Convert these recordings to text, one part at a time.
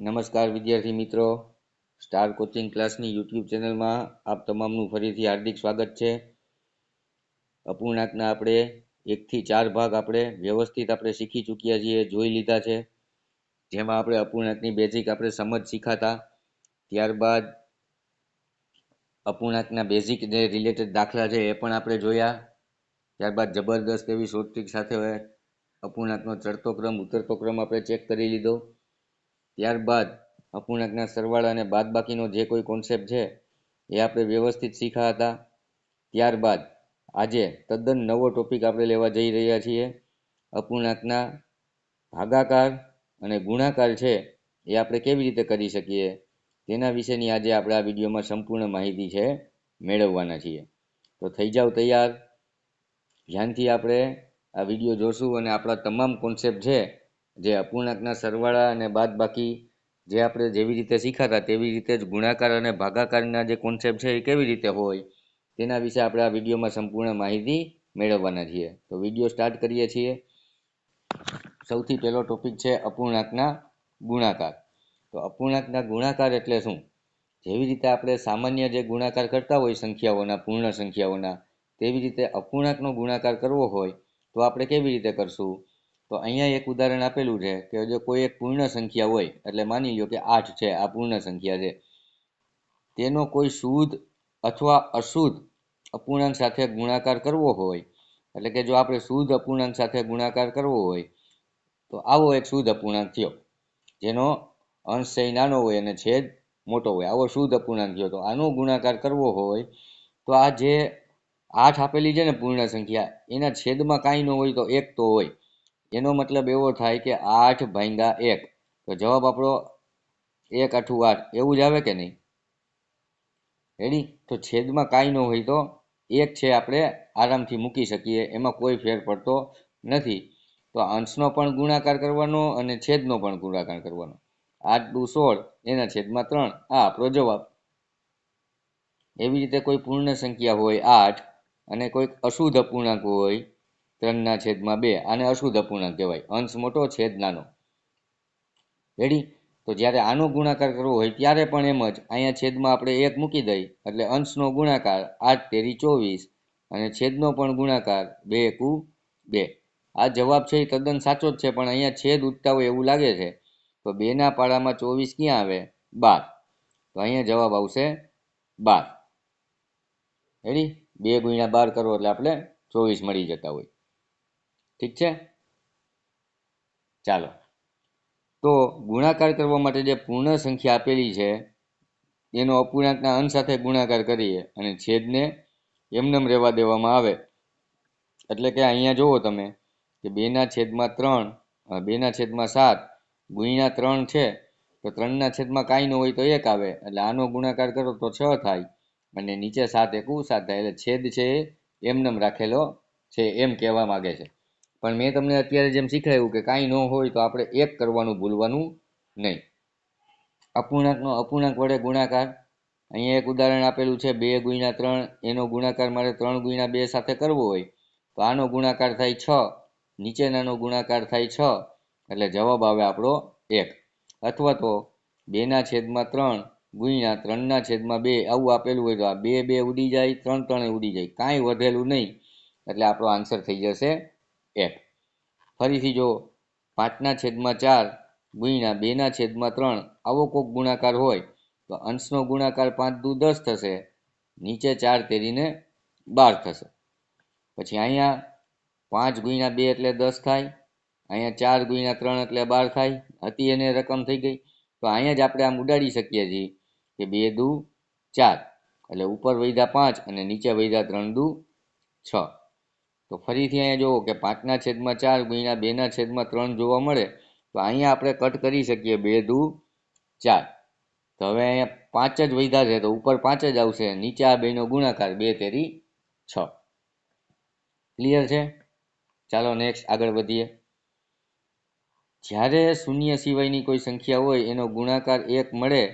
નમસ્કાર વિદ્યાર્થી મિત્રો. સ્ટાર કોચિંગ ક્લાસની યુટ્યુબ ચેનલમાં આપ તમામનું ફરીથી હાર્દિક સ્વાગત છે. અપૂર્ણાંકના આપણે એકથી ચાર ભાગ આપણે વ્યવસ્થિત આપણે શીખી ચૂક્યા છીએ, જોઈ લીધા છે. જેમાં આપણે અપૂર્ણાંકની બેઝિક આપણે સમજ શીખાતા. ત્યારબાદ અપૂર્ણાંકના બેઝિક જે રિલેટેડ દાખલા છે એ પણ આપણે જોયા. ત્યારબાદ જબરદસ્ત એવી શોર્ટ ટ્રીક સાથે અપૂર્ણાંકનો ચડતો ક્રમ, ઉતરતો ક્રમ આપણે ચેક કરી લીધો. ત્યારબાદ અપૂર્ણાંકના સરવાળા અને બાદબાકીનો જે કોઈ કોન્સેપ્ટ છે, એ આપણે વ્યવસ્થિત શીખ્યા હતા. ત્યારબાદ આજે તદ્દન નવો ટોપિક આપણે લેવા જઈ રહ્યા છીએ. અપૂર્ણાંકના ભાગાકાર અને ગુણાકાર છે, એ આપણે કેવી રીતે કરી શકીએ? તેના વિશેની આજે આપણે આ વિડીયોમાં સંપૂર્ણ માહિતી છે, મેળવવાના છીએ. તો થઈ જાવ તૈયાર. ધ્યાનથી આપણે આ વીડિયો જોશું અને આપણા તમામ કોન્સેપ્ટ છે જે અપૂર્ણાંકના સરવાળા અને બાદબાકી જે આપણે જેવી રીતે શીખાતા તેવી રીતે જ ગુણાકાર અને ભાગાકારના જે કોન્સેપ્ટ છે એ કેવી રીતે હોય તેના વિશે આપણે આ વિડીયોમાં સંપૂર્ણ માહિતી મેળવવાના છીએ. તો વીડિયો સ્ટાર્ટ કરીએ છીએ. સૌથી પહેલો ટોપિક છે અપૂર્ણાંકના ગુણાકાર. તો અપૂર્ણાંકના ગુણાકાર એટલે શું? જેવી રીતે આપણે સામાન્ય જે ગુણાકાર કરતા હોય સંખ્યાઓના, પૂર્ણ સંખ્યાઓના, તેવી રીતે અપૂર્ણાંકનો ગુણાકાર કરવો હોય તો આપણે કેવી રીતે કરશું? તો અહીંયા એક ઉદાહરણ આપેલું છે કે જો કોઈ એક પૂર્ણ સંખ્યા હોય, એટલે માની લો કે આઠ છે, આ પૂર્ણ સંખ્યા છે. તેનો કોઈ શુદ્ધ અથવા અશુદ્ધ અપૂર્ણાંક સાથે ગુણાકાર કરવો હોય, એટલે કે જો આપણે શુદ્ધ અપૂર્ણાંક સાથે ગુણાકાર કરવો હોય, તો આવો એક શુદ્ધ અપૂર્ણાંક થયો. જેનો અંશ છે નાનો હોય અને છેદ મોટો હોય. આવો શુદ્ધ અપૂર્ણાંક થયો. તો આનો ગુણાકાર કરવો હોય, તો આ જે આઠ આપેલી છે ને પૂર્ણ સંખ્યા, એના છેદમાં કાંઈ ન હોય તો એક તો હોય. એનો મતલબ એવો થાય કે આઠ ભાંગા એક. તો જવાબ આપણો એક આઠું આઠ. એવું જ આવે કે નહીં? રેડી તો છેદમાં કાંઈ ન હોય તો એક છે આપણે આરામથી મૂકી શકીએ. એમાં કોઈ ફેર પડતો નથી. તો અંશનો પણ ગુણાકાર કરવાનો અને છેદનો પણ ગુણાકાર કરવાનો. આઠ દુ સોળ, એના છેદમાં ત્રણ. આ આપણો જવાબ. એવી રીતે કોઈ પૂર્ણ સંખ્યા હોય આઠ અને કોઈક અશુદ્ધ અપૂર્ણાંક હોય ત્રણના છેદમાં બે, આને અશુદ્ધ અપૂર્ણાંક કહેવાય. અંશ મોટો, છેદ નાનો. રેડી તો જ્યારે આનો ગુણાકાર કરવો હોય ત્યારે પણ એમ જ. અહીંયા છેદમાં આપણે એક મૂકી દઈ, એટલે અંશનો ગુણાકાર આઠ તેરી ચોવીસ અને છેદનો પણ ગુણાકાર બે એકુ બે. આ જવાબ છે એ તદ્દન સાચો જ છે, પણ અહીંયા છેદ ઉઠતા હોય એવું લાગે છે. તો બેના પાડામાં ચોવીસ ક્યાં આવે? બાર. તો અહીંયા જવાબ આવશે બાર. રેડી બે ગુણ્યા બાર કરો એટલે આપણે ચોવીસ મળી જતા હોય. ઠીક છે? ચાલો. તો ગુણાકાર કરવા માટે જે પૂર્ણ સંખ્યા આપેલી છે, એનો અપૂર્ણાંકના અંશ સાથે ગુણાકાર કરીએ અને છેદને એમનેમ રહેવા દેવામાં આવે. એટલે કે અહીંયા જુઓ તમે કે બેના છેદમાં ત્રણ બેના છેદમાં સાત, ગુણ્યા ત્રણ છે, તો ત્રણના છેદમાં કાંઈ ન હોય તો એક આવે. એટલે આનો ગુણાકાર કરો તો છ થાય અને નીચે સાત એકું સાત થાય. એટલે છેદ છે એમનેમ રાખેલો છે એમ કહેવા માગે છે. પણ મેં તમને અત્યારે જેમ શીખવાયું કે કાંઈ ન હોય તો આપણે એક કરવાનું, ભૂલવાનું નહીં. અપૂર્ણાંકનો, અપૂર્ણાંક વડે ગુણાકાર. અહીંયા એક ઉદાહરણ આપેલું છે, બે ગુણ્યા ત્રણ, એનો ગુણાકાર મારે ત્રણ ગુણ્યા બે સાથે કરવો હોય, તો આનો ગુણાકાર થાય છ, નીચેનાનો ગુણાકાર થાય છ, એટલે જવાબ આવે આપણો એક. અથવા તો બેના છેદમાં ત્રણ ગુણ્યા ત્રણના છેદમાં બે, આવું આપેલું હોય તો આ બે બે ઉડી જાય, ત્રણ ત્રણે ઉડી જાય, કાંઈ વધેલું નહીં, એટલે આપણો આન્સર થઈ જશે એક ફરીથી જો પાંચના છેદમાં ચાર, ગુણ્યા બેના છેદમાં ત્રણ, આવો કોઈક ગુણાકાર હોય, તો અંશનો ગુણાકાર પાંચ દુ દસ થશે, નીચે ચાર તેરીને બાર થશે. પછી અહીંયા પાંચ ગુણ્યા બે એટલે દસ થાય, અહીંયા ચાર ગુણ્યા ત્રણ એટલે બાર થાય, હતી એને રકમ થઈ ગઈ. તો અહીંયા જ આપણે આમ ઉડાડી શકીએ છીએ કે બે દુ ચાર, એટલે ઉપર વૈધા પાંચ અને નીચે વૈધા ત્રણ દુ છ. તો ફરીથી અહીંયા જુઓ કે પાંચના છેદમાં ચાર ગુણ્યા બેના છેદમાં ત્રણ જોવા મળે, તો અહીંયા આપણે કટ કરી શકીએ બે દુ ચાર. તો હવે અહીંયા પાંચ જ વૈધા છે, તો ઉપર પાંચ જ આવશે, નીચે આ બેનો ગુણાકાર, બે તેરી છ. ક્લિયર છે? ચાલો નેક્સ્ટ આગળ વધીએ. જ્યારે શૂન્ય સિવાયની કોઈ સંખ્યા હોય, એનો ગુણાકાર એક મળે,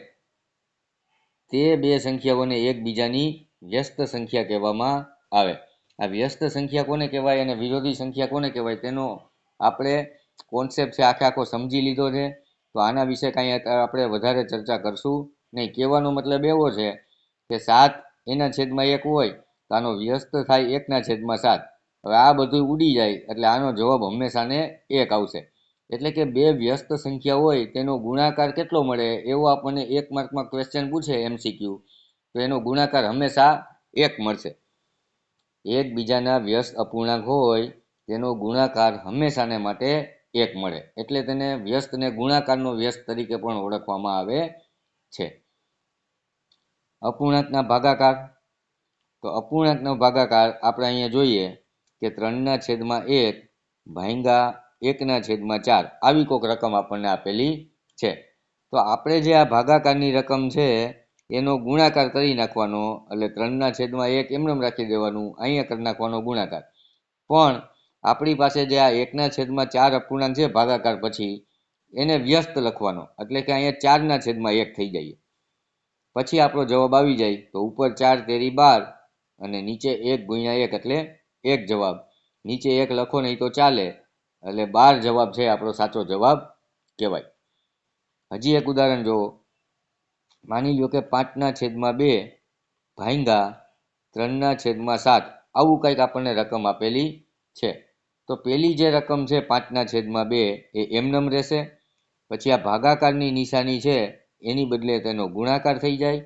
તે બે સંખ્યાઓને એકબીજાની વ્યસ્ત સંખ્યા કહેવામાં આવે. આ વ્યસ્ત સંખ્યા કોને કહેવાય અને વિરોધી સંખ્યા કોને કહેવાય તેનો આપણે કોન્સેપ્ટ છે, આખે આખો સમજી લીધો છે. તો આના વિશે કાંઈ આપણે વધારે ચર્ચા કરશું નહીં. કહેવાનો મતલબ એવો છે કે સાત એના છેદમાં એક હોય તો આનો વ્યસ્ત થાય એકના છેદમાં સાત. હવે આ બધું ઉડી જાય એટલે આનો જવાબ હંમેશાને એક આવશે. એટલે કે બે વ્યસ્ત સંખ્યા હોય તેનો ગુણાકાર કેટલો મળે એવો આપણને એક માર્કમાં ક્વેશ્ચન પૂછે એમસીક્યુ તો એનો ગુણાકાર હંમેશા એક મળશે. એકબીજાના વ્યસ્ત અપૂર્ણાંક હોય, તેનો ગુણાકાર હંમેશાને માટે એક મળે. એટલે તેને વ્યસ્તને ગુણાકારનો વ્યસ્ત તરીકે પણ ઓળખવામાં આવે છે. અપૂર્ણાંકના ભાગાકાર. તો અપૂર્ણાંકનો ભાગાકાર આપણે અહીંયા જોઈએ કે ત્રણના છેદમાં એક ભાંગા એકના છેદમાં ચાર. આવી કોઈક રકમ આપણને આપેલી છે. તો આપણે જે આ ભાગાકારની રકમ છે એનો ગુણાકાર કરી નાખવાનો, એટલે ત્રણના છેદમાં એક એમને રાખી દેવાનું, અહીંયા કરી નાખવાનો ગુણાકાર. પણ આપણી પાસે જે આ એકના છેદમાં ચાર અપૂર્ણાંક છે, ભાગાકાર પછી, એને વ્યસ્ત લખવાનો. એટલે કે અહીંયા ચારના છેદમાં એક થઈ જાય પછી આપણો જવાબ આવી જાય. તો ઉપર ચાર તેરી બાર અને નીચે એક ગુણ્યા એક, એટલે એક જવાબ. નીચે એક લખો નહીં તો ચાલે. એટલે બાર જવાબ છે આપણો સાચો જવાબ કહેવાય. હજી એક ઉદાહરણ જુઓ. માની લો કે પાંચના છેદમાં બે ભાંગા ત્રણના છેદમાં સાત. આવું કંઈક આપણને રકમ આપેલી છે. તો પેલી જે રકમ છે પાંચના છેદમાં બે એ એમનમ રહેશે. પછી આ ભાગાકારની નિશાની છે એની બદલે તેનો ગુણાકાર થઈ જાય.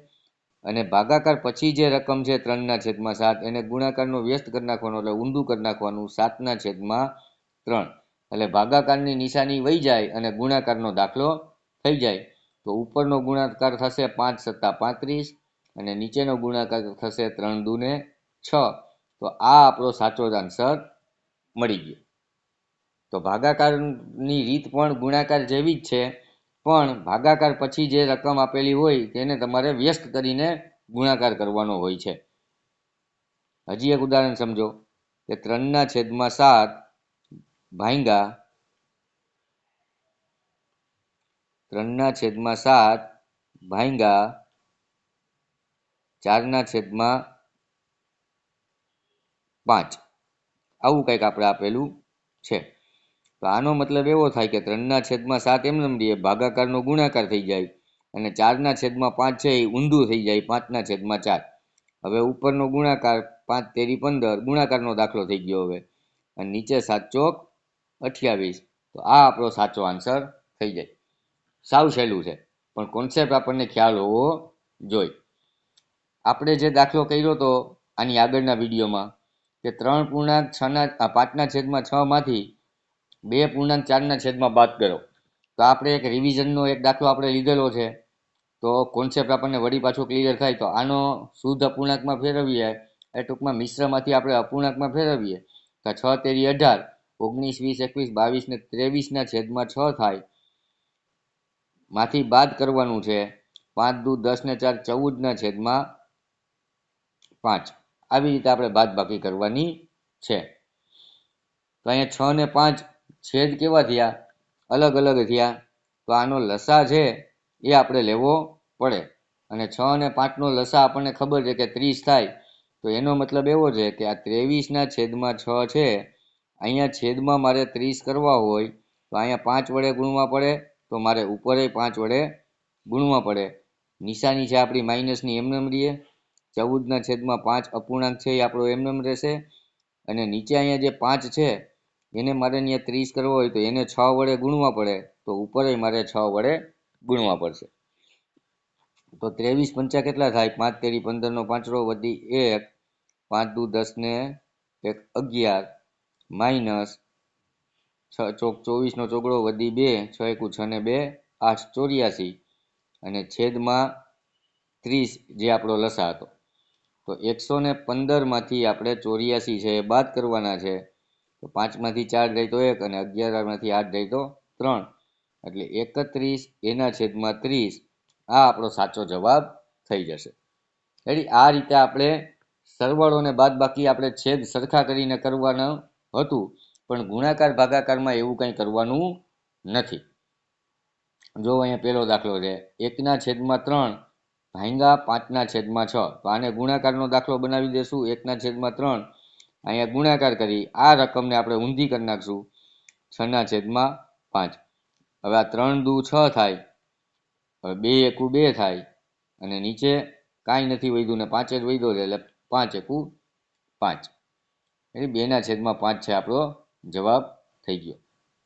અને ભાગાકાર પછી જે રકમ છે ત્રણના છેદમાં સાત, એને ગુણાકારનો વ્યસ્ત કરી નાખવાનો એટલે ઊંધું કરી નાખવાનું સાતના છેદમાં ત્રણ. એટલે ભાગાકારની નિશાની વહી જાય અને ગુણાકારનો દાખલો થઈ જાય. તો ઉપરનો ગુણાકાર થશે પાંચ સત્તા પાંત્રીસ અને નીચેનો ગુણાકાર થશે ત્રણ દૂને છ. તો આ આપણો સાચો જ આન્સર મળી ગયો. તો ભાગાકારની રીત પણ ગુણાકાર જેવી જ છે, પણ ભાગાકાર પછી જે રકમ આપેલી હોય તેને તમારે વ્યસ્ત કરીને ગુણાકાર કરવાનો હોય છે. હજી એક ઉદાહરણ સમજો કે ત્રણના છેદમાં સાત ભાંગા ત્રણના છેદમાં સાત ભાંગા ચારના છેદમાં પાંચ. આવું કંઈક આપણે આપેલું છે. તો આનો મતલબ એવો થાય કે ત્રણના છેદમાં સાત એમ રહીએ ભાગાકારનો ગુણાકાર થઈ જાય અને ચારના છેદમાં પાંચ છે એ ઊંધું થઈ જાય, પાંચના છેદમાં ચાર. હવે ઉપરનો ગુણાકાર પાંચ, તેરી પંદર, ગુણાકારનો દાખલો થઈ ગયો હવે. અને નીચે સાત ચોક અઠ્યાવીસ. તો આ આપણો સાચો આન્સર થઈ જાય. સાવ સહેલું છે. પણ કોન્સેપ્ટ આપણને ખ્યાલ હોવો જોઈએ. આપણે જે દાખલો કર્યો હતો આની આગળના વિડીયોમાં કે ત્રણ પૂર્ણાંક છના પાંચના છેદમાં છ માંથી બે પૂર્ણાંક ચારના છેદમાં બાદ કરો. તો આપણે એક રિવિઝનનો એક દાખલો આપણે લીધેલો છે. તો કોન્સેપ્ટ આપણને વળી પાછો ક્લિયર થાય તો આનો શુદ્ધ અપૂર્ણાંકમાં ફેરવીએ એ ટૂંકમાં મિશ્રમાંથી આપણે અપૂર્ણાંકમાં ફેરવીએ. તો છ તેરી અઢાર, ઓગણીસ, વીસ, એકવીસ, બાવીસ ને ત્રેવીસના છેદમાં છ થાય માંથી બાદ કરવાનું છે. પાંચ દુ દસ ને ચાર ચૌદના છેદમાં પાંચ. આવી રીતે આપણે બાદ બાકી કરવાની છે. તો અહીંયા છ ને પાંચ છેદ કેવા થયા? અલગ અલગ થયા. તો આનો લસા છે એ આપણે લેવો પડે. અને છ અને પાંચનો લસા આપણને ખબર છે કે ત્રીસ થાય. તો એનો મતલબ એવો છે કે આ ત્રેવીસના છેદમાં છ છે. અહીંયા છેદમાં મારે ત્રીસ કરવા હોય. તો અહીંયા પાંચ વડે ગુણવા પડે. તો મારે ઉપર પાંચ વડે ગુણવા પડે. નિશાની છે આપણી માઇનસની એમનેમ રહીએ ચૌદના છેદમાં પાંચ અપૂર્ણાંક છે એ આપણો એમનેમ રહેશે. અને નીચે અહીંયા જે પાંચ છે, એને મારે અહીંયા ત્રીસ કરવો હોય તો એને છ વડે ગુણવા પડે. તો ઉપર મારે છ વડે ગુણવા પડશે. તો ત્રેવીસ પંચા કેટલા થાય? પાંચ તેરી પંદરનો પાંચડો વધી એક, પાંચ દુ દસ ને એક અગિયાર માઇનસ છ ચોક ચોવીસનો ચોગડો, વધી બે, છ એકુ છ ને બે, આઠ ચોર્યાસી. અને છેદમાં ત્રીસ જે આપણો લસા હતો. તો એકસો ને પંદરમાંથી આપણે ચોર્યાસી છે એ બાદ કરવાના છે. તો પાંચમાંથી ચાર જાય તો એક અને અગિયારમાંથી આઠ જાય તો ત્રણ. એટલે એકત્રીસ એના છેદમાં ત્રીસ. આ આપણો સાચો જવાબ થઈ જશે. એટલે આ રીતે આપણે સરવાળો બાદ બાકી આપણે છેદ સરખા કરીને કરવાનું હતું. પણ ગુણાકાર ભાગાકારમાં એવું કંઈ કરવાનું નથી. જો અહીંયા પહેલો દાખલો છે, એકના છેદમાં ત્રણ ભાંગા પાંચના છેદમાં છ. તો આને ગુણાકારનો દાખલો બનાવી દેશું, એકના છેદમાં ત્રણ. અહીંયા ગુણાકાર કરી, આ રકમને આપણે ઊંધી કરી નાખશું, છના છેદમાં પાંચ. હવે આ ત્રણ દુ છ થાય, હવે બે એકુ બે થાય, અને નીચે કાંઈ નથી વધ્યું ને પાંચ જ વધ્યો છે, એટલે પાંચ એકુ પાંચ. એટલે બેના છેદમાં પાંચ છે આપણો જવાબ થઈ ગયો.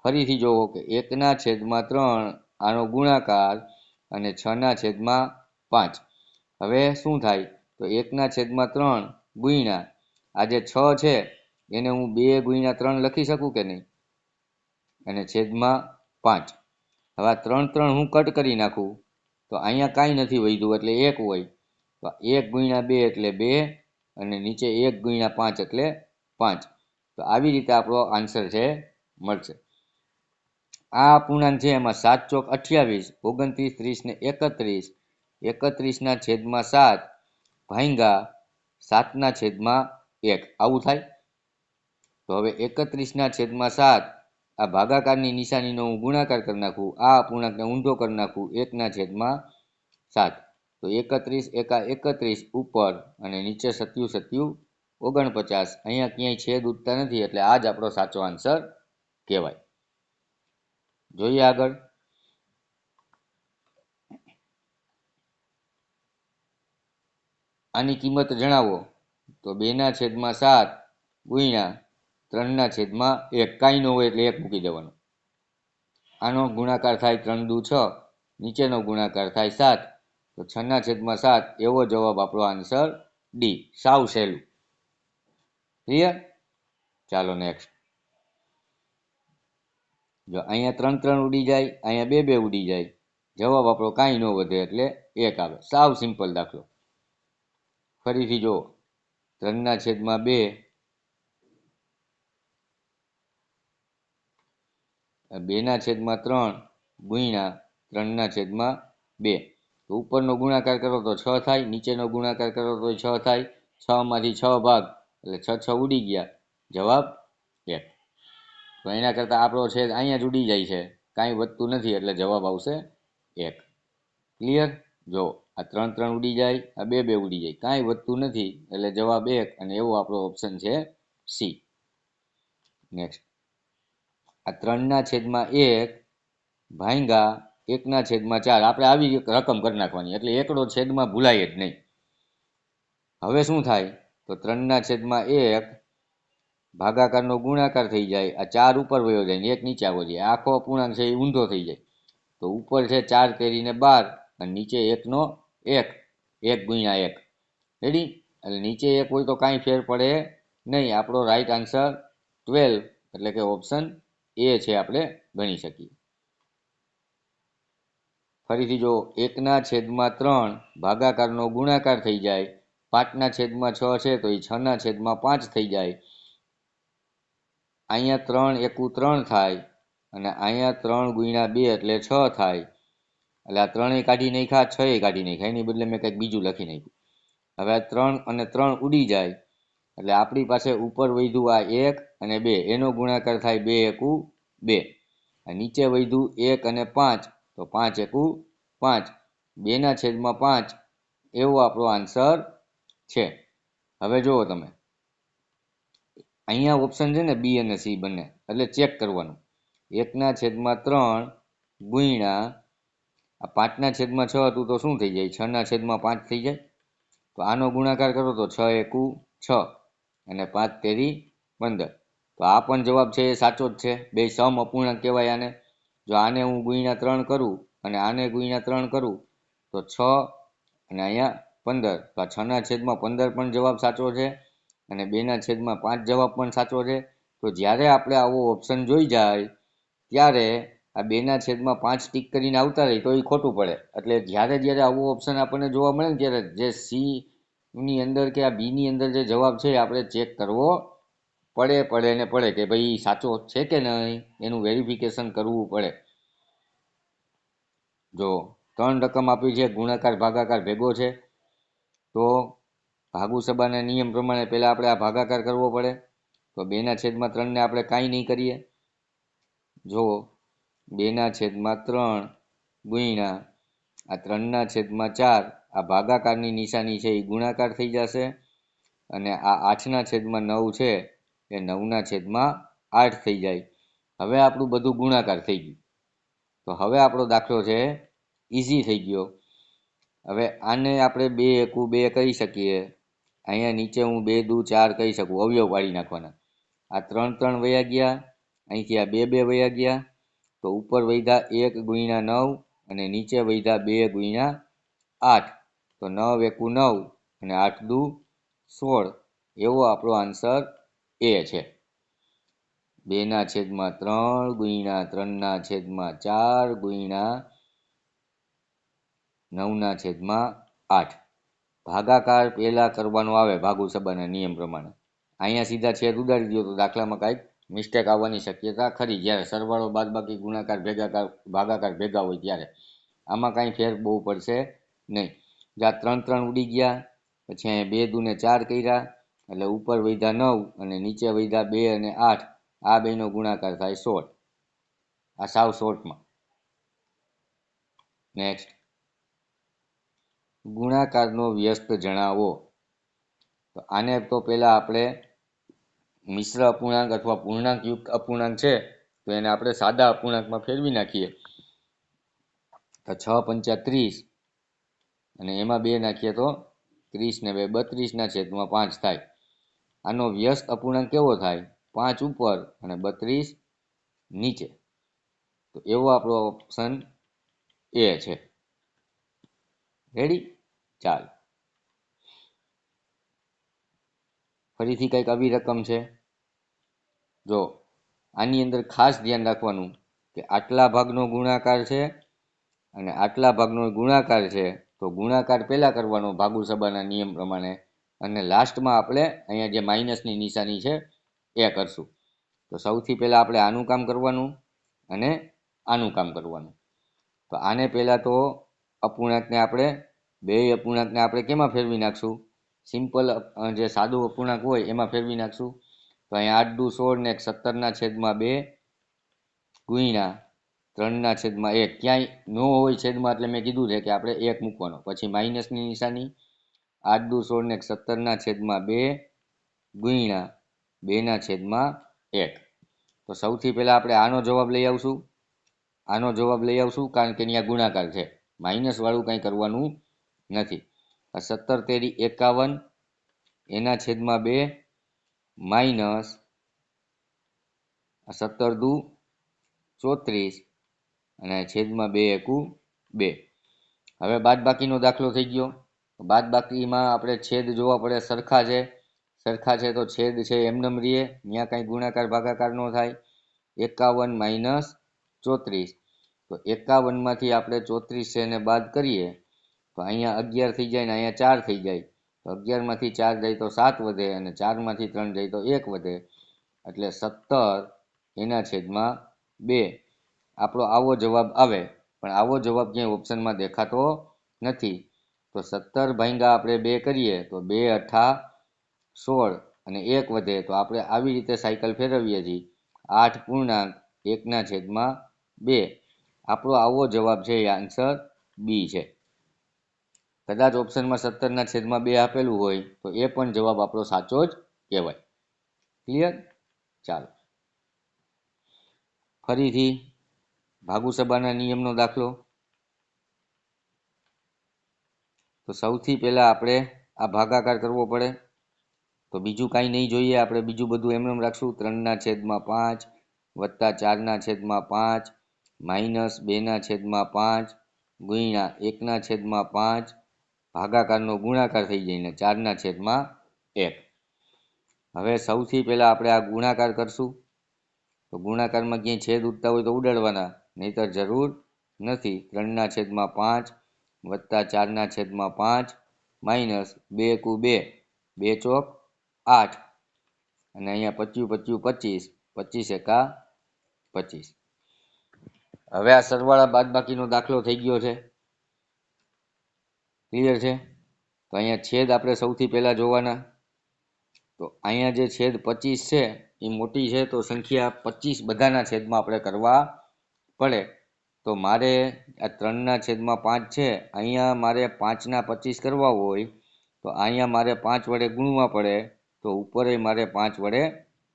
ફરીથી જોવો કે એકના છેદમાં ત્રણ, આનો ગુણાકાર અને છના છેદમાં પાંચ. હવે શું થાય? તો એકના છેદમાં ત્રણ ગુણ્યા આ જે છ છે, એને હું બે ગુણ્યા ત્રણ લખી શકું કે નહીં? અને છેદમાં પાંચ. હવે આ ત્રણ ત્રણ હું કટ કરી નાખું, તો અહીંયા કાંઈ નથી વધ્યું, એટલે એક હોય. તો એક ગુણ્યા બે એટલે બે, અને નીચે એક ગુણ્યા પાંચ એટલે પાંચ. તો આવી રીતે આપણો આન્સર છે, મળશે. આ અપૂર્ણાંક છે એમાં સાત ચોક અઠ્યાવીસ, ઓગણત્રીસ, ત્રીસ ને એકત્રીસ, એકત્રીસના છેદમાં સાત ભાંગા સાતના છેદમાં એક. આવું થાય? તો હવે એકત્રીસના છેદમાં સાત, આ ભાગાકારની નિશાનીનો હું ગુણાકાર કરી નાખું, આ અપૂર્ણાંકને ઊંધો કરી નાખું, એકના છેદમાં સાત. તો એકત્રીસ એકા એકત્રીસ ઉપર અને નીચે સત્યુ સત્યુ ઓગણપચાસ. અહીંયા ક્યાંય છેદ ઉઠતા નથી એટલે આ જ આપણો સાચો આન્સર કહેવાય. જોઈએ આગળ. આની કિંમત જણાવો. તો બેના છેદમાં સાત, ગુણ્યા ત્રણના છેદમાં એક. કાંઈ ન હોય એટલે એક મૂકી દેવાનો. આનો ગુણાકાર થાય ત્રણ દુ છ, નીચેનો ગુણાકાર થાય સાત. તો છના છેદમાં સાત, એવો જવાબ આપણો આન્સર ડી. સાવ સહેલું. ક્લિયર ચાલો નેક્સ્ટ જો અહીંયા ત્રણ ત્રણ ઉડી જાય, અહીંયા બે બે ઉડી જાય. જવાબ આપણો કાંઈ ન વધે એટલે એક આવે. સાવ સિમ્પલ દાખલો. ફરીથી જો ત્રણના છેદમાં બે. બેના છેદમાં ત્રણ ગુણ્યા ત્રણના છેદમાં બે. તો ઉપરનો ગુણાકાર કરો તો છ થાય, નીચેનો ગુણાકાર કરો તો છ થાય. છ માંથી છ ભાગ. એટલે છ છ ઉડી ગયા. જવાબ એક તો એના કરતાં આપણો છેદ અહીંયા જ ઉડી જાય છે. કાંઈ વધતું નથી એટલે જવાબ આવશે એક. ક્લિયર જો, આ ત્રણ ત્રણ ઉડી જાય, આ બે બે ઉડી જાય. કાંઈ વધતું નથી એટલે જવાબ એક અને એવો આપણો ઓપ્શન છે સી નેક્સ્ટ આ ત્રણના છેદમાં એક ભાંગા એકના છેદમાં ચાર. આપણે આવી રકમ કરી નાખવાની. એટલે એકડો છેદમાં ભૂલાય જ નહીં. હવે શું થાય? તો ત્રણના છેદમાં એક ભાગાકારનો ગુણાકાર થઈ જાય, આ ચાર ઉપર વયો જાય ને એક નીચે આવો જાય, આખો અપૂર્ણાંક છે એ ઊંધો થઈ જાય. તો ઉપર છે ચાર તેરીને બાર અને નીચે એકનો એક એક ગુણ્યા એક. રેડી એટલે નીચે એક હોય તો કાંઈ ફેર પડે નહીં. આપણો રાઈટ આન્સર ટ્વેલ્વ એટલે કે ઓપ્શન એ છે આપણે ગણી શકીએ. ફરીથી જો એકના છેદમાં ત્રણ ભાગાકારનો ગુણાકાર થઈ જાય પાંચના છેદમાં છ છે તો એ છના છેદમાં પાંચ થઈ જાય. અહીંયા ત્રણ એકુ ત્રણ થાય અને અહીંયા ત્રણ ગુણ્યા બે એટલે છ થાય. એટલે આ ત્રણેય કાઢી નાખ્યા છ એ કાઢી નાખ્યા. એની બદલે મેં કંઈક બીજું લખી નાખ્યું. હવે આ ત્રણ અને ત્રણ ઉડી જાય. એટલે આપણી પાસે ઉપર વધ્યું આ એક અને બે. એનો ગુણાકાર થાય બે એકુ બે. નીચે વધ્યું એક અને પાંચ. તો પાંચ એકુ પાંચ. બેના છેદમાં પાંચ. એવો આપણો આન્સર છે. હવે જુઓ તમે. અહીંયા ઓપ્શન છે ને બી અને સી બંને. એટલે ચેક કરવાનું. એકના છેદમાં ત્રણ ગુણ્યા આ પાંચના છેદમાં છ હતું તો શું થઈ જાય? છના છેદમાં પાંચ થઈ જાય? તો આનો ગુણાકાર કરો તો છ એકુ છ. અને પાંચ તેરી પંદર. તો આ પણ જવાબ છે એ સાચો જ છે. બે સમ અપૂર્ણાંક કહેવાય આને. જો આને હું ગુણ્યા ત્રણ કરું અને આને ગુણ્યા ત્રણ કરું તો છ અને અહીંયા પંદર. તો આ છના છેદમાં પંદર પણ જવાબ સાચો છે અને બેના છેદમાં પાંચ જવાબ પણ સાચો છે. તો જ્યારે આપણે આવો ઓપ્શન જોઈ જાય, ત્યારે આ બેના છેદમાં પાંચ ટીક કરીને આવતા રહી તો એ ખોટું પડે. એટલે જ્યારે જ્યારે આવો ઓપ્શન આપણને જોવા મળે ને, ત્યારે જે સી ની અંદર કે આ બીની અંદર જે જવાબ છે આપણે ચેક કરવો પડે પડે ને પડે કે ભાઈ સાચો છે કે નહીં, એનું વેરિફિકેશન કરવું પડે. જો ત્રણ રકમ આપી છે, ગુણાકાર, ભાગાકાર ભેગો છે તો ભાગુ સભાના નિયમ પ્રમાણે પહેલાં આપણે આ ભાગાકાર કરવો પડે. તો બેના છેદમાં ત્રણને આપણે કાંઈ નહીં કરીએ. જો બેના છેદમાં ત્રણ ગુણ્યા આ ત્રણના છેદમાં ચાર, આ ભાગાકારની નિશાની છે એ ગુણાકાર થઈ જશે. અને આ આઠના છેદમાં નવ છે એ નવના છેદમાં આઠ થઈ જાય. હવે આપણું બધું ગુણાકાર થઈ ગયું. તો હવે આપણો દાખલો છે ઇઝી થઈ ગયો. હવે આને આપણે બે એકુ બે કહી શકીએ. અહીંયા નીચે હું બે દુ ચાર કહી શકું, અવયવ પાડી નાખવાના. આ ત્રણ ત્રણ વયા ગયા, અહીંથી આ બે બે વયા ગયા, તો ઉપર વૈધા એક ગુણ્યા નવ અને નીચે વૈધા બે ગુણ્યા આઠ. તો નવ એકુ નવ અને આઠ દુ સોળ. એવો આપણો આન્સર એ છે. બેના છેદમાં ત્રણ ગુણ્યા ત્રણના છેદમાં ચાર ગુણ્યા નવના છેદમાં આઠ. ભાગાકાર પહેલાં કરવાનો આવે ભાગુ સબાના નિયમ પ્રમાણે. અહીંયા સીધા છેદ ઉડાડી દો તો દાખલામાં કાંઈક મિસ્ટેક આવવાની શક્યતા ખરી. જ્યારે સરવાળો બાદબાકી ગુણાકાર ભેગાકાર ભાગાકાર ભેગા હોય ત્યારે. આમાં કાંઈ ફેર બહુ પડશે નહીં. જ્યાં ત્રણ ત્રણ ઉડી ગયા, પછી અહીંયા બે દુને ચાર કર્યા, એટલે ઉપર વૈધા નવ અને નીચે વૈધા બે અને આઠ. આ બેનો ગુણાકાર થાય સોળ. આ સાવ શોર્ટમાં નેક્સ્ટ ગુણાકારનો વ્યસ્ત જણાવો. તો આને તો પહેલાં આપણે મિશ્ર અપૂર્ણાંક અથવા પૂર્ણાંક યુક્ત અપૂર્ણાંક છે, તો એને આપણે સાદા અપૂર્ણાંકમાં ફેરવી નાખીએ. તો છ પંચા ત્રીસ, અને એમાં બે નાખીએ તો ત્રીસ ને બે બત્રીસના છેદમાં પાંચ થાય. આનો વ્યસ્ત અપૂર્ણાંક કેવો થાય? પાંચ ઉપર અને બત્રીસ નીચે. તો એવો આપણો ઓપ્શન એ છે. રેડી ચાલ. ફરીથી કંઈક આવી રકમ છે. જો, આની અંદર ખાસ ધ્યાન રાખવાનું કે આટલા ભાગનો ગુણાકાર છે અને આટલા ભાગનો ગુણાકાર છે, તો ગુણાકાર પહેલાં કરવાનો ભાગુ સભાના નિયમ પ્રમાણે અને લાસ્ટમાં આપણે અહીંયા જે માઇનસની નિશાની છે, એ કરશું. તો સૌથી પહેલાં આપણે આનું કામ કરવાનું અને આનું કામ કરવાનું. તો આને પહેલાં તો અપૂર્ણાંકને આપણે બે અપૂર્ણાંકને આપણે કેમાં ફેરવી નાખશું? સિમ્પલ જે સાદું અપૂર્ણાંક હોય એમાં ફેરવી નાખશું. તો અહીંયા આઠ દુ સોળ ને સત્તરના છેદમાં બે ગુણ્યા ત્રણના છેદમાં એક. ક્યાંય ન હોય છેદમાં એટલે મેં કીધું છે કે આપણે એક મૂકવાનો. પછી માઇનસની નિશાની. આઠ દુ સોળ ને સત્તરના છેદમાં બે ગુણ્યા બેના છેદમાં એક. તો સૌથી પહેલાં આપણે આનો જવાબ લઈ આવશું. આનો જવાબ લઈ આવશું કારણ કે અહીંયા ગુણાકાર છે. માઇનસવાળું કંઈ કરવાનું નથી. સત્તર તેરી એકાવન, એના છેદમાં બે માઇનસ સત્તર દુ, ચોત્રીસ, અને છેદમાં બે એકુ બે. હવે બાદ બાકીનો દાખલો થઈ ગયો. બાદ બાકીમાં આપણે છેદ જોવા પડે સરખા છે. સરખા છે તો છેદ છે એમનેમ રહીએ ત્યાં કાંઈ ગુણાકાર ભાગાકાર ન થાય. એકાવન માઇનસ ચોત્રીસ. તો એકાવનમાંથી આપણે ચોત્રીસ છે એને બાદ કરીએ. તો અહીંયા અગિયાર થઈ જાય ને અહીંયા ચાર થઈ જાય. તો અગિયારમાંથી ચાર જાય તો સાત વધે અને ચારમાંથી ત્રણ જાય તો એક વધે. એટલે સત્તર એના છેદમાં બે. આપણો આવો જવાબ આવે, પણ આવો જવાબ ક્યાંય ઓપ્શનમાં દેખાતો નથી. તો સત્તર ભાંગા આપણે બે કરીએ તો બે અઠા સોળ અને એક વધે. તો આપણે આવી રીતે સાયકલ ફેરવીએ છીએ. આઠ પૂર્ણાંક એકના છેદમાં બે. આપણો આવો જવાબ છે એ આન્સર બી છે. કદાચ ઓપ્શનમાં સત્તરના છેદમાં બે આપેલું હોય, તો એ પણ જવાબ આપણો સાચો જ કહેવાય. ક્લિયર ચાલો. ફરીથી ભાગુસભાના નિયમનો દાખલો. તો સૌથી પહેલાં આપણે આ ભાગાકાર કરવો પડે. તો બીજું કાંઈ નહીં જોઈએ, આપણે બીજું બધું એમને રાખશું. ત્રણના છેદમાં પાંચ, વત્તા ચારના છેદમાં પાંચ, માઇનસ બેના છેદમાં પાંચ, ગુણ્યા એકના છેદમાં પાંચ ભાગાકારનો ગુણાકાર થઈ જઈને ચારના છેદમાં એક. હવે સૌથી પહેલાં આપણે આ ગુણાકાર કરશું. તો ગુણાકારમાં ક્યાંય છેદ ઉઠતા હોય તો ઉડાડવાના, નહીતર જરૂર નથી. ત્રણના છેદમાં પાંચ વત્તા ચારના છેદમાં પાંચ માઇનસ બે કુ બે બે ચોક આઠ. અને અહીંયા પચ્યું પચ્યું પચીસ પચીસ એકા પચીસ. હવે આ સરવાળા બાદબાકીનો દાખલો થઈ ગયો છે. ક્લિયર છે? તો અહીંયા છેદ આપણે સૌથી પહેલાં જોવાના. તો અહીંયા જે છેદ પચીસ છે, એ મોટી છે, તો સંખ્યા પચીસ બધાના છેદમાં આપણે કરવા પડે. તો મારે આ ત્રણના છેદમાં પાંચ છે, અહીંયા મારે પાંચના પચીસ કરવા હોય, તો અહીંયા મારે પાંચ વડે ગુણવા પડે, તો ઉપરે મારે પાંચ વડે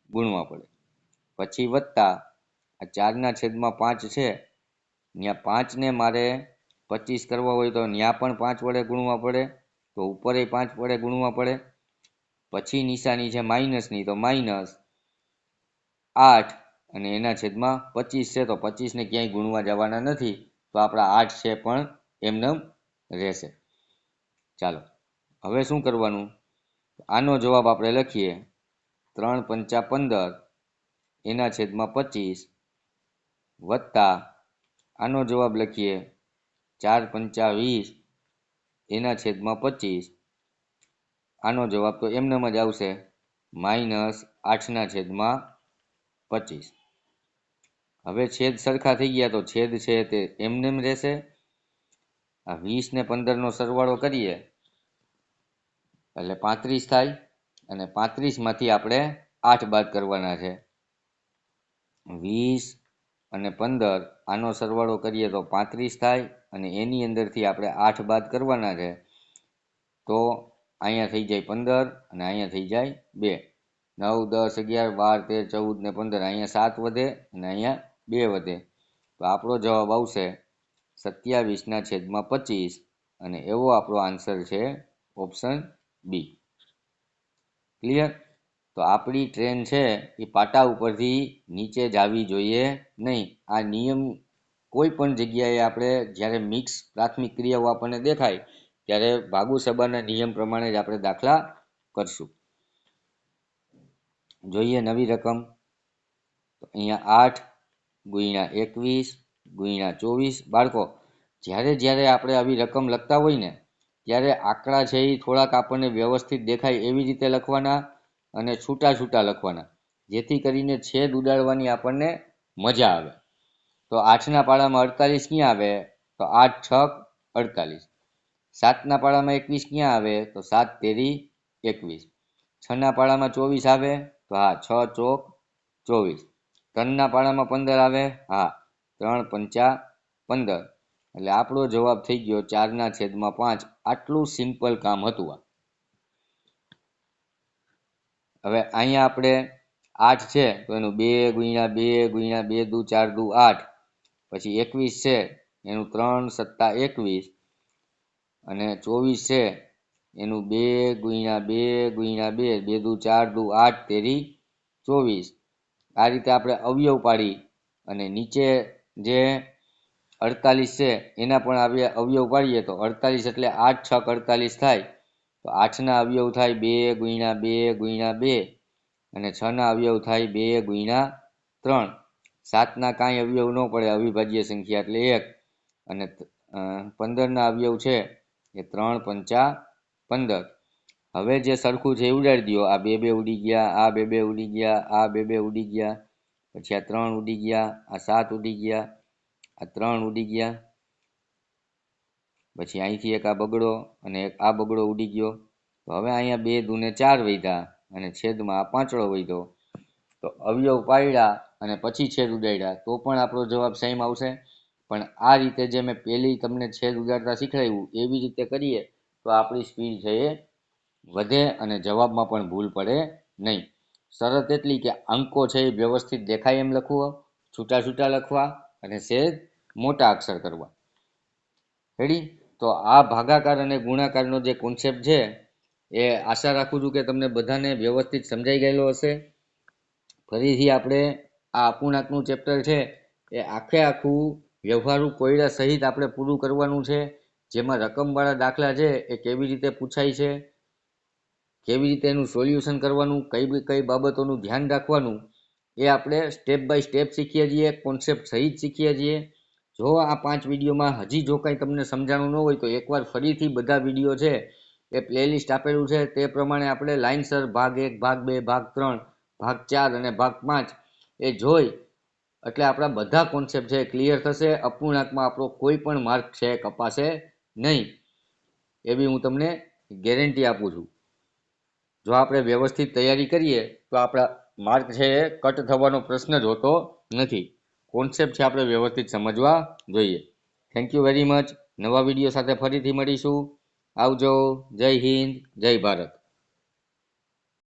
ગુણવા પડે. પછી વત્તા, આ ચારના છેદમાં પાંચ છે, અહીંયા પાંચને મારે પચીસ કરવા હોય તો ત્યાં પણ પાંચ વડે ગુણવા પડે, તો ઉપરે પાંચ વડે ગુણવા પડે. પછી નિશાની છે માઇનસની, તો માઇનસ આઠ અને એના છેદમાં પચીસ છે, તો પચીસને ક્યાંય ગુણવા જવાના નથી, તો આપણા આઠ છે પણ એમનેમ રહેશે. ચાલો, હવે શું કરવાનું? આનો જવાબ આપણે લખીએ. ત્રણ પંચા પંદર, એના છેદમાં પચીસ વત્તા, આનો જવાબ લખીએ ચાર પંચા વીસ, એના છેદમાં પચીસ. આનો જવાબ તો એમનેમ જ આવશે માઇનસ આઠના છેદમાં પચીસ. હવે છેદ સરખા થઈ ગયા તો છેદ છે તે એમનેમ રહેશે. આ વીસ ને પંદરનો સરવાળો કરીએ. એટલે પાંત્રીસ થાય અને પાંત્રીસમાંથી આપણે આઠ બાદ કરવાના છે. વીસ અને પંદર, આનો સરવાળો કરીએ તો પાંત્રીસ થાય અને એની અંદરથી આપણે આઠ બાદ કરવાના છે, તો અહીંયા થઈ જાય પંદર અને અહીંયા થઈ જાય બે. નવ, દસ, અગિયાર, બાર, તેર, ચૌદ ને પંદર, અહીંયા સાત વધે અને અહીંયા બે વધે. તો આપણો જવાબ આવશે સત્યાવીસના છેદમાં પચીસ અને એવો આપણો આન્સર છે ઓપ્શન બી. ક્લિયર? તો આપણી ટ્રેન છે એ પાટા ઉપરથી નીચે જ આવી જોઈએ નહીં. આ નિયમ કોઈ પણ જગ્યાએ આપણે જ્યારે મિક્સ પ્રાથમિક ક્રિયાઓ આપણને દેખાય, ત્યારે ભાગુ સભાના નિયમ પ્રમાણે જ આપણે દાખલા કરશું. જોઈએ નવી રકમ. અહીંયા આઠ ગુણ્યા એકવીસ ગુણ્યા ચોવીસ. બાળકો, જ્યારે જ્યારે આપણે આવી રકમ લખતા હોય ને, ત્યારે આંકડા છે એ થોડાક આપણને વ્યવસ્થિત દેખાય એવી રીતે લખવાના અને છૂટા છૂટા લખવાના. જેથી કરીને છેદ ઉડાડવાની આપણને મજા આવે. તો આઠના પાડામાં અડતાલીસ ક્યાં આવે? તો આઠ છક અડતાલીસ. સાતના પાડામાં એકવીસ ક્યાં આવે? તો સાત, તેરી, એકવીસ. છના પાડામાં ચોવીસ આવે? તો હા, છ, ચોક, ચોવીસ. ત્રણના પાડામાં પંદર આવે? હા, ત્રણ, પંચા, પંદર. એટલે આપણો જવાબ થઈ ગયો ચારના છેદમાં પાંચ. આટલું સિમ્પલ કામ હતું આ. હવે અહીંયા આપણે આઠ છે, તો એનું બે ગુણ્યા બે ગુણ્યા બે દુ ચાર દુ આઠ, પછી એકવીસ છે, એનું ત્રણ સત્તા એકવીસ, અને ચોવીસ છે, એનું બે ગુણ્યા બે ગુણ્યા બે બે દુ ચાર દુ આઠ તેરી ચોવીસ. આ રીતે આપણે અવયવ પાડી અને નીચે જે અડતાલીસ છે, એના પણ આપણે અવયવ પાડીએ તો અડતાલીસ એટલે આઠ છક અડતાલીસ થાય. તો આઠના અવયવ થાય બે ગુણ્યા બે ગુણ્યા બે અને છના અવયવ થાય બે ગુણ્યા ત્રણ. સાતના કાંઈ અવયવ ન પડે અવિભાજ્ય સંખ્યા એટલે એક. અને પંદરના અવયવ છે એ ત્રણ પંચા પંદર. હવે જે સરખું છે એ ઉડાડી દો આ બે બે ઉડી ગયા, આ બે બે ઉડી ગયા, આ બે બે ઉડી ગયા, પછી આ ત્રણ ઉડી ગયા, આ સાત ઉડી ગયા, આ ત્રણ ઉડી ગયા પછી અહીંથી એક આ બગડો અને એક આ બગડો ઉડી ગયો. તો હવે અહીંયા બે દૂને ચાર વધ્યા અને છેદમાં આ પાંચડો વધ્યો તો અવયવ પાડ્યા અને પછી છેદ ઉડાડ્યા તો પણ આપણો જવાબ સેમ આવશે. પણ આ રીતે જે મેં પહેલી તમને છેદ ઉડાડતા શીખવાડ્યું એવી રીતે કરીએ તો આપણી સ્પીડ છે એ વધે અને જવાબમાં પણ ભૂલ પડે નહીં. શરત એટલી કે અંકો છે એ વ્યવસ્થિત દેખાય એમ લખવું છૂટા છૂટા લખવા અને સેજ મોટા અક્ષર કરવા. રેડી તો આ ભાગાકાર અને ગુણાકારનો જે કોન્સેપ્ટ છે, એ આશા રાખું છું કે તમને બધાને વ્યવસ્થિત સમજાઈ ગયેલો હશે. ફરીથી આપણે આ અપૂર્ણાંકનું ચેપ્ટર છે, એ આખે આખું વ્યવહારુ કોયડા સહિત આપણે પૂરું કરવાનું છે. જેમાં રકમવાળા દાખલા છે, એ કેવી રીતે પૂછાય છે, કેવી રીતે એનું સોલ્યુશન કરવાનું, કઈ કઈ બાબતોનું ધ્યાન રાખવાનું, એ આપણે સ્ટેપ બાય સ્ટેપ શીખીએ છીએ કોન્સેપ્ટ સહિત શીખીએ છીએ. જો આ પાંચ વિડીયોમાં હજી જો કંઈ તમને સમજાણું ન હોય, તો એકવાર ફરીથી બધા વીડિયો છે, એ પ્લેલિસ્ટ આપેલું છે, તે પ્રમાણે આપણે લાઇનસર ભાગ એક, ભાગ બે, ભાગ ત્રણ, ભાગ ચાર અને ભાગ પાંચ એ જોઈ, એટલે આપણા બધા કોન્સેપ્ટ છે ક્લિયર થશે, અપૂર્ણાંકમાં આપણો કોઈ પણ માર્ક છે કપાશે નહીં, એવી હું તમને ગેરંટી આપું છું. જો આપણે વ્યવસ્થિત તૈયારી કરીએ, તો આપણા માર્ક છે એ કટ થવાનો પ્રશ્ન જ હોતો નથી. કોન્સેપ્ટ છે આપણે વ્યવસ્થિત સમજવા જોઈએ. થેન્ક યુ વેરી મચ નવા વીડિયો સાથે ફરીથી મળીશું. આવજો. જય હિન્દ. જય ભારત.